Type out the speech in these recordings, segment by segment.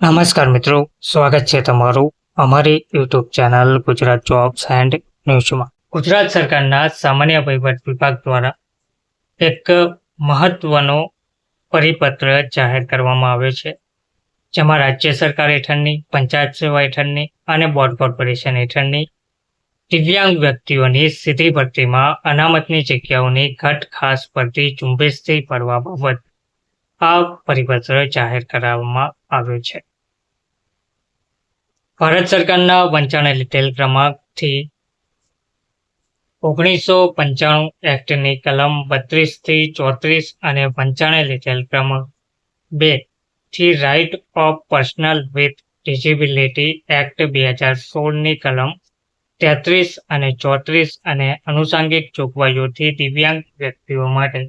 નમસ્કાર મિત્રો, સ્વાગત છે તમારું અમારી YouTube channel Gujarat jobs and ન્યૂઝમાં. ગુજરાત સરકારના સામાન્ય વહીવટ વિભાગ દ્વારા એક મહત્વનો પરિપત્ર જાહેર કરવામાં આવ્યો છે, જેમાં રાજ્ય સરકાર હેઠળની, પંચાયત સેવા હેઠળની અને બોર્ડ કોર્પોરેશન હેઠળની દિવ્યાંગ વ્યક્તિઓની સીધી ભરતીમાં અનામતની જગ્યાઓની ઘટ ખાસ ભરતી ઝુંબેશથી ભરવા બાબત આ પરિપત્ર જાહેર કરવામાં આવ્યો છે. ભારત સરકારના વંચાણે લીધેલ ક્રમાંકથી ઓગણીસો પંચાણું એક્ટની કલમ બત્રીસથી ચોત્રીસ અને પંચાણે લીધેલ ક્રમાંક બેથી right of personal with disability act બે હજાર સોળની કલમ તેત્રીસ અને ચોત્રીસ અને અનુસાંગિક જોગવાઈઓથી દિવ્યાંગ વ્યક્તિઓ માટે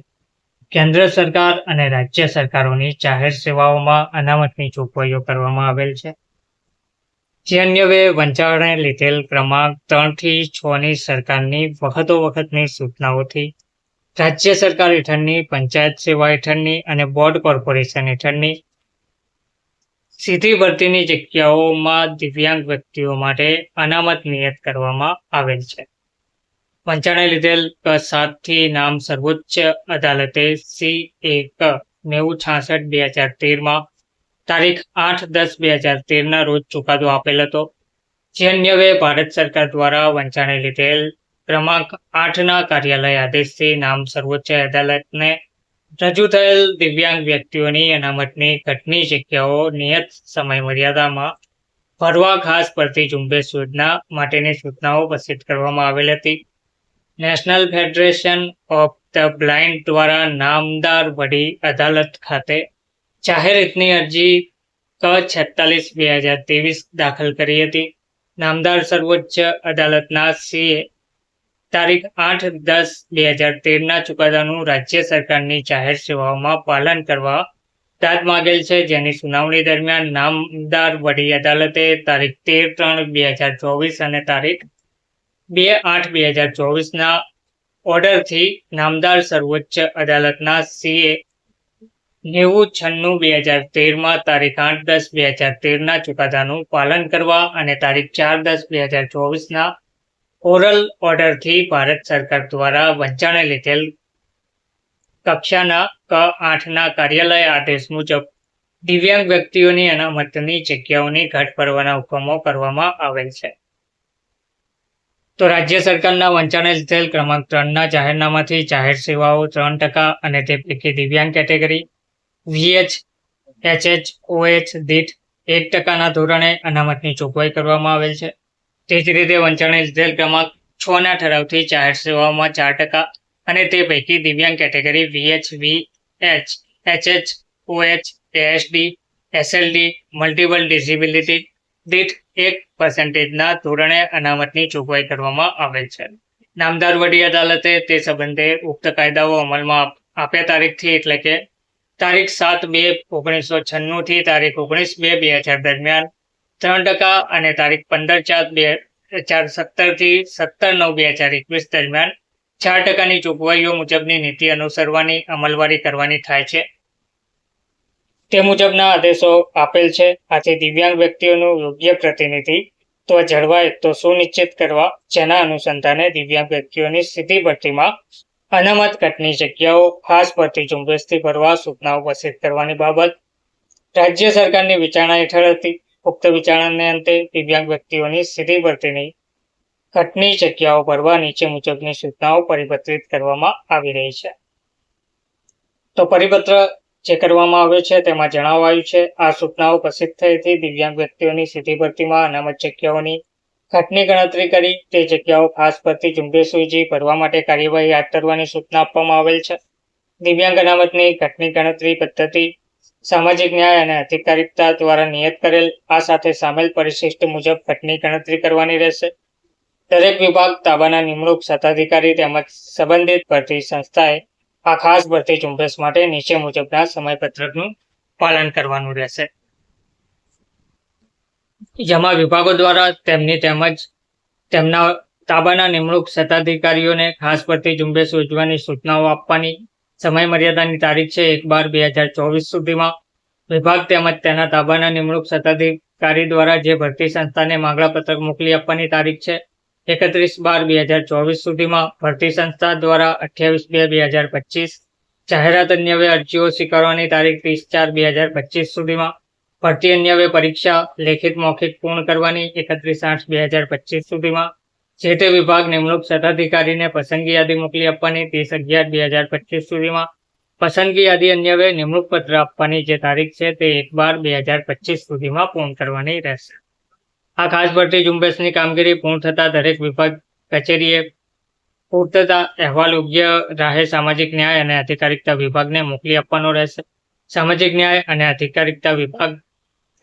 કેન્દ્ર સરકાર અને રાજ્ય સરકારોની જાહેર સેવાઓમાં અનામતની જોગવાઈઓ કરવામાં આવેલ છે. જે અન્યવે વંચાણે લીધેલ ક્રમાંક ત્રણથી છની સરકારની વખતો વખતની સૂચનાઓથી રાજ્ય સરકાર હેઠળની, પંચાયત સેવા હેઠળની અને બોર્ડ કોર્પોરેશન હેઠળની સીધી ભરતીની જગ્યાઓમાં દિવ્યાંગ વ્યક્તિઓ માટે અનામત નિયત કરવામાં આવેલ છે. વંચાણે લીધેલ ક સાતથી નામ સર્વોચ્ચ અદાલતે સી એક નેવું છાસઠ બે હજાર તેરમાં તારીખ આઠ દસ બે હજાર તેરના રોજ ચુકાદો આપેલ હતો. જે અન્યવે ભારત સરકાર દ્વારા વંચાણે લીધેલ ક્રમાંક આઠના કાર્યાલય આદેશથી નામ સર્વોચ્ચ અદાલતને રજૂ થયેલ દિવ્યાંગ વ્યક્તિઓની અનામતની ઘટની જગ્યાઓ નિયત સમય મર્યાદામાં ભરવા ખાસ પડતી ઝુંબેશ યોજના માટેની સૂચનાઓ પ્રસિદ્ધ કરવામાં આવેલ હતી. National federation of the blind દ્વારા નામદાર વડી અદાલત ખાતે જાહેર હિતની અરજી ક છેતાલીસ બે હજાર ત્રેવીસ દાખલ કરી હતી. નામદાર સર્વોચ્ચ અદાલતના સીએ તારીખ આઠ દસ બે હજાર તેરના ચુકાદાનું રાજ્ય સરકારની જાહેર સેવાઓમાં પાલન કરવા દાદ માગેલ છે. જેની સુનાવણી દરમિયાન નામદાર વડી અદાલતે તારીખ તેર ત્રણ બે હજાર ચોવીસ અને તારીખ બે આઠ બે હજાર ચોવીસના ઓર્ડરથી નામદાર સર્વોચ્ચ અદાલતના સીએ નેવું છન્નું બે હજાર તેરમાં તારીખ આઠ દસ બે હજાર તેરના ચુકાદાનું પાલન કરવા અને તારીખ ચાર દસ બે હજાર ચોવીસના ઓરલ ઓર્ડરથી ભારત સરકાર દ્વારા વંચાણે લીધેલ કક્ષાના ક આઠના કાર્યાલય આદેશ મુજબ દિવ્યાંગ વ્યક્તિઓની અનામતની જગ્યાઓની ઘટ ભરવાના હુકમો કરવામાં આવેલ છે. તો રાજ્ય સરકારના વંચાણે લીધેલ ક્રમાંક ત્રણના જાહેરનામાથી જાહેર સેવાઓ ત્રણ ટકા અને તે પૈકી દિવ્યાંગ કેટેગરી વીએચ એચએચ ઓએચ દીઠ એક ટકાના ધોરણે અનામતની જોગવાઈ કરવામાં આવેલ છે. તે જ રીતે વંચાણે લીધેલ ક્રમાંક છ ના ઠરાવથી જાહેર સેવાઓમાં ચાર ટકા અને તે પૈકી દિવ્યાંગ category VH V H HH OH ASD SLD multiple disability દીઠ એક પર્સન્ટેજના ધોરણે અનામતની જોગવાઈ કરવામાં આવેલ છે. નામદાર વડી અદાલતે તે સંબંધે ઉક્ત કાયદાઓ અમલમાં આપ્યા તારીખથી એટલે કે તારીખ સાત બે ઓગણીસો છન્નું થી તારીખ ઓગણીસ બે બે હજાર દરમિયાન, ત્રણ ટકા અને તારીખ પંદર ચાર બે હજાર સત્તરથી સત્તર નવ બે હજાર એકવીસ દરમિયાન, ચાર ટકાની જોગવાઈઓ મુજબની નીતિ અનુસરવાની અમલવારી કરવાની થાય છે. તે મુજબના આદેશો આપેલ છે. આથી દિવ્યાંગ વ્યક્તિઓનું યોગ્ય પ્રતિનિધિ તો જળવાય તો સુનિશ્ચિત કરવા, જેના અનુસંધાને દિવ્યાંગ વ્યક્તિઓની સ્થિતિ ભરતીમાં અનામત કટની જગ્યાઓ, ખાસ પરથી ઝુંબેશથી ભરવા, સૂચનાઓ પ્રસિદ્ધ કરવાની બાબત. રાજ્ય સરકારની વિચારણા હેઠળ હતી. ઉક્ત વિચારણાને અંતે દિવ્યાંગ વ્યક્તિઓની સીધી ભરતીની ઘટની જગ્યાઓ ભરવા નીચે મુજબની સૂચનાઓ પરિપત્રિત કરવામાં આવી રહી છે. તો પરિપત્ર જે કરવામાં આવ્યો છે તેમાં જણાવાયું છે, આ સૂચનાઓ પ્રસિદ્ધ થયેથી દિવ્યાંગ વ્યક્તિઓની સીધી ભરતીમાં અનામત જગ્યાઓની ઘટની ગણતરી કરી તે જગ્યાઓ ખાસ ભરતી ઝુંબેશ યોજી ભરવા માટે કાર્યવાહી હાથ ધરવાની સૂચના આપવામાં આવેલ છે. દિવ્યાંગ અનામતની ઘટની ગણતરી પદ્ધતિ સામાજિક ન્યાય અને અધિકારિકતા દ્વારા નિયત કરેલ, આ સાથે સામેલ પરિશિષ્ટ મુજબ ઘટની ગણતરી કરવાની રહેશે. દરેક વિભાગ તાબાના નિમણૂક સત્તાધિકારી તેમજ સંબંધિત ભરતી સંસ્થાએ આ ખાસ ભરતી ઝુંબેશ માટે નીચે મુજબના સમયપત્રકનું પાલન કરવાનું રહેશે. જેમાં વિભાગો દ્વારા તેમની તેમજ તેમના તાબાના નિમણૂક સત્તાધિકારીઓને ખાસ પરથી ઝુંબેશ યોજવાની સૂચનાઓ આપવાની સમય મર્યાદાની તારીખ છે એક બાર બે હજાર ચોવીસ સુધીમાં. વિભાગ તેમજ તેના તાબાના નિમણૂક સત્તાધિકારી દ્વારા જે ભરતી સંસ્થાને માંગણા પત્રક મોકલી આપવાની તારીખ છે એકત્રીસ બાર બે હજાર ચોવીસ સુધીમાં. ભરતી સંસ્થા દ્વારા અઠ્યાવીસ બે બે હજાર પચીસ. જાહેરાત અન્યવે અરજીઓ સ્વીકારવાની તારીખ ત્રીસ ચાર બે હજાર પચીસ સુધીમાં. ભરતી અન્યવે પરીક્ષા લેખિત મૌખિક પૂર્ણ કરવાની એકત્રીસ આઠ બે હજાર પચીસ સુધીમાં જે તે વિભાગ નિમણૂક સત્તાધિકારીને પસંદગી યાદી મોકલી આપવાની ત્રીસ અગિયાર બે હજાર પચીસ સુધીમાં પસંદગી યાદી અન્યવે નિમણૂક પત્ર આપવાની જે તારીખ છે તે એક બાર બે હજાર પચીસ સુધીમાં પૂર્ણ કરવાની રહેશે. આ ખાસ ભરતી ઝુંબેશની કામગીરી પૂર્ણ થતાં દરેક વિભાગ કચેરીએ પૂર્તતા અહેવાલ યોગ્ય રાહે સામાજિક ન્યાય અને અધિકારિકતા વિભાગને મોકલી આપવાનો રહેશે. સામાજિક ન્યાય અને અધિકારિકતા વિભાગ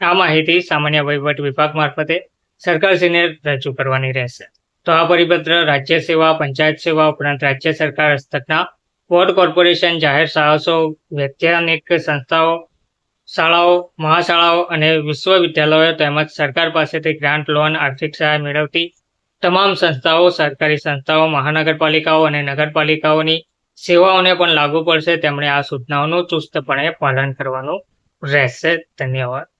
આ માહિતી સામાન્ય વહીવટ વિભાગ મારફતે સરકારશ્રીને રજૂ કરવાની રહેશે. તો આ પરિપત્ર રાજ્ય સેવા, પંચાયત સેવા ઉપરાંત રાજ્ય સરકાર હસ્તકના બોર્ડ કોર્પોરેશન, જાહેર સાહસો, વૈજ્ઞાનિક સંસ્થાઓ, શાળાઓ, મહાશાળાઓ અને વિશ્વવિદ્યાલયો તેમજ સરકાર પાસેથી ગ્રાન્ટ લોન, આર્થિક સહાય મેળવતી તમામ સંસ્થાઓ, સરકારી સંસ્થાઓ, મહાનગરપાલિકાઓ અને નગરપાલિકાઓની સેવાઓને પણ લાગુ પડશે. તેમણે આ સૂચનાઓનું ચુસ્તપણે પાલન કરવાનું રહેશે. ધન્યવાદ.